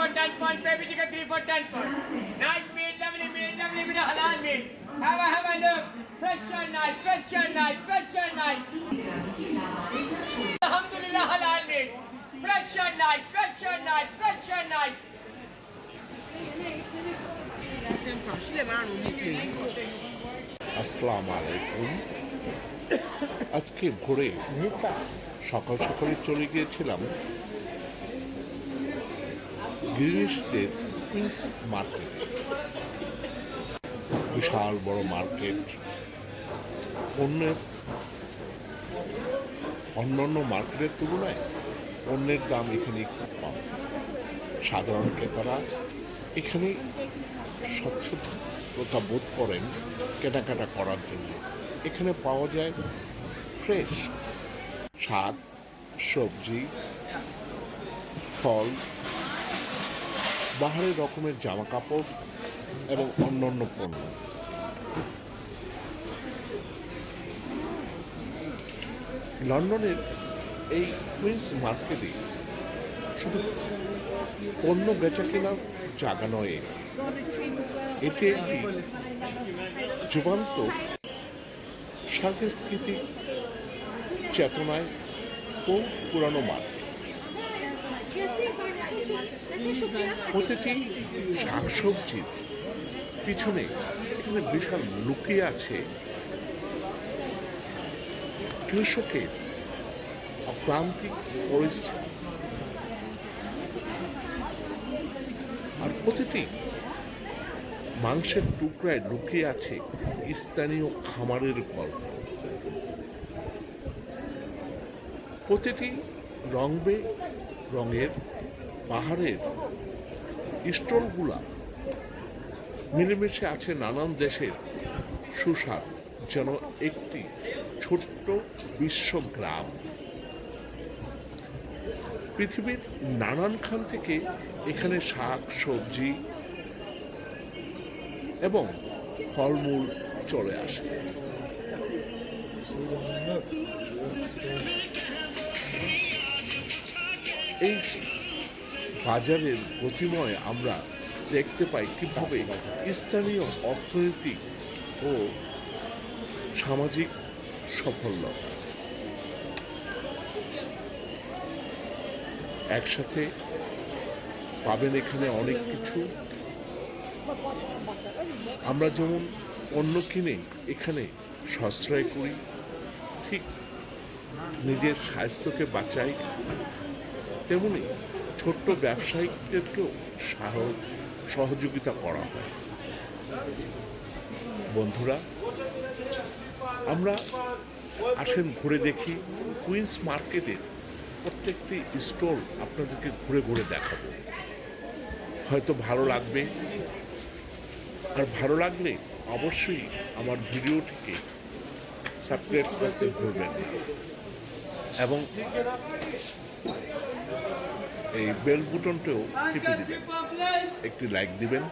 for 10 poinds, baby chicken 3 for 10 poinds. Nice meat, lovely meat, lovely meat, halal meat. Have a, have a look. Fresh and nice, fresh and nice, fresh and nice. Alhamdulillah, halal meat. Fresh and nice, fresh and nice, fresh and nice. আসসালামু আলাইকুম আজকে ভোরে সকাল সকালে চলে গিয়েছিলাম queen's market বিশাল বড় market অন্যের অন্যান্য মার্কেটের তুলনায় অন্যের দাম এখানে খুব কম। সাধারণ ক্রেতারা এখানে স্বচ্ছতা বোধ করেন কেনাকাটা করার জন্য। এখানে পাওয়া যায় ফ্রেশ শাক, সবজি, ফল বাহারি রকমের জামা কাপড় এবং অন্যান্য পণ্য। লন্ডনের এই কুইন্স মার্কেটে শুধু পণ্য বেচা কেনার জায়গা নয়, এটি একটি যুগান্ত সাংস্কৃতিক চেতনায় ও পুরানো মার্কেট। প্রতিটি শাকসবজির পিছনে এখানে বিশাল লুকিয়ে আছে কৃষকের অক্লান্তিক পরিশ্রম। আর প্রতিটি মাংসের টুকরায় লুকিয়ে আছে স্থানীয় খামারের গল্প। প্রতিটি রংবে রঙের পাহাড়ের স্টলগুলা মিলেমিশে আছে নানান দেশের সুস্বাদ, যেন একটি ছোট্ট বিশ্বগ্রাম পৃথিবীর নানান খান থেকে এখানে শাক, সবজি এবং ফলমূল চলে আসে। এই বাজারের গতিময় আমরা দেখতে পাই কীভাবে স্থানীয় অর্থনৈতিক ও সামাজিক সাফল্যতা একসাথে পাবেন এখানে অনেক কিছু। আমরা যেমন অন্য কিনে এখানে সাশ্রয় করি, ঠিক নিজের স্বাস্থ্যকে বাঁচাই, তেমনি ছোট্ট ব্যবসায়িকদেরকেও সাহ- সহযোগিতা করা হয়। বন্ধুরা, আমরা আসেন ঘুরে দেখি, কুইন্স মার্কেটের প্রত্যেকটি স্টল আপনাদেরকে ঘুরে ঘুরে দেখাবো। হয়তো ভালো লাগবে। আর ভালো লাগলে অবশ্যই আমার ভিডিওটিকে সাবস্ক্রাইব করতে ভুলবেন না। এবং এই বেল বুটনটাও টিপে দিবেন। একটি লাইক দিবেন।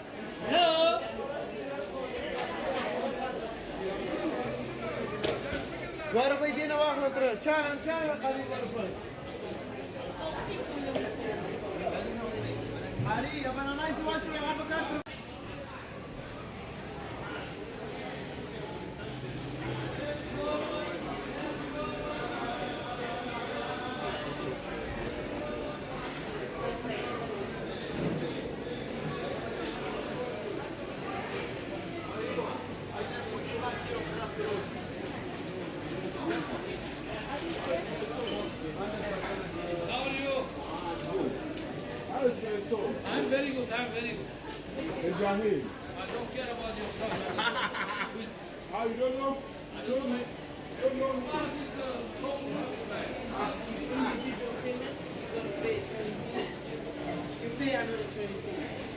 আরে I don't care about your son. How you don't know? I don't know. Don't know. You give you pay You pay to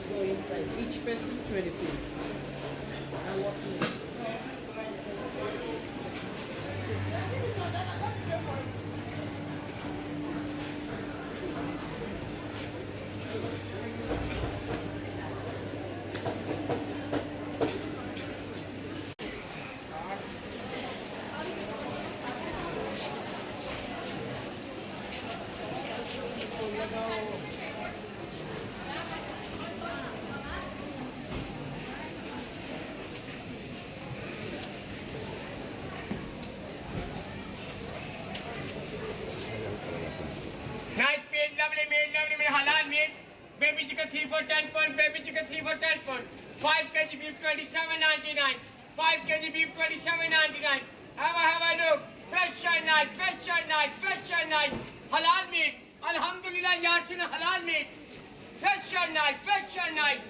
go inside. Each person 24. And Baby chicken 3 for 10 pound. Baby chicken 3 for 10 pound. 5 kg beef 27.99. 5 kg beef 27.99. Have a have a look. Fresh and nice, fresh and nice, fresh and nice. Halal meat. Alhamdulillah, Yasin halal meat. Fresh and nice, fresh and nice.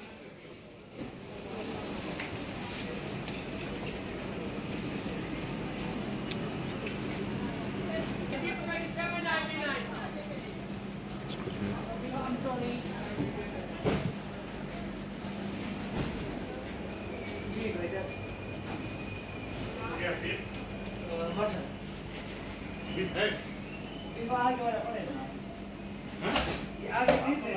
As it is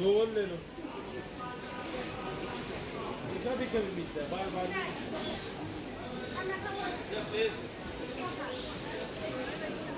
डोल ले लो इधर भी कभी मिलता है बार बार No,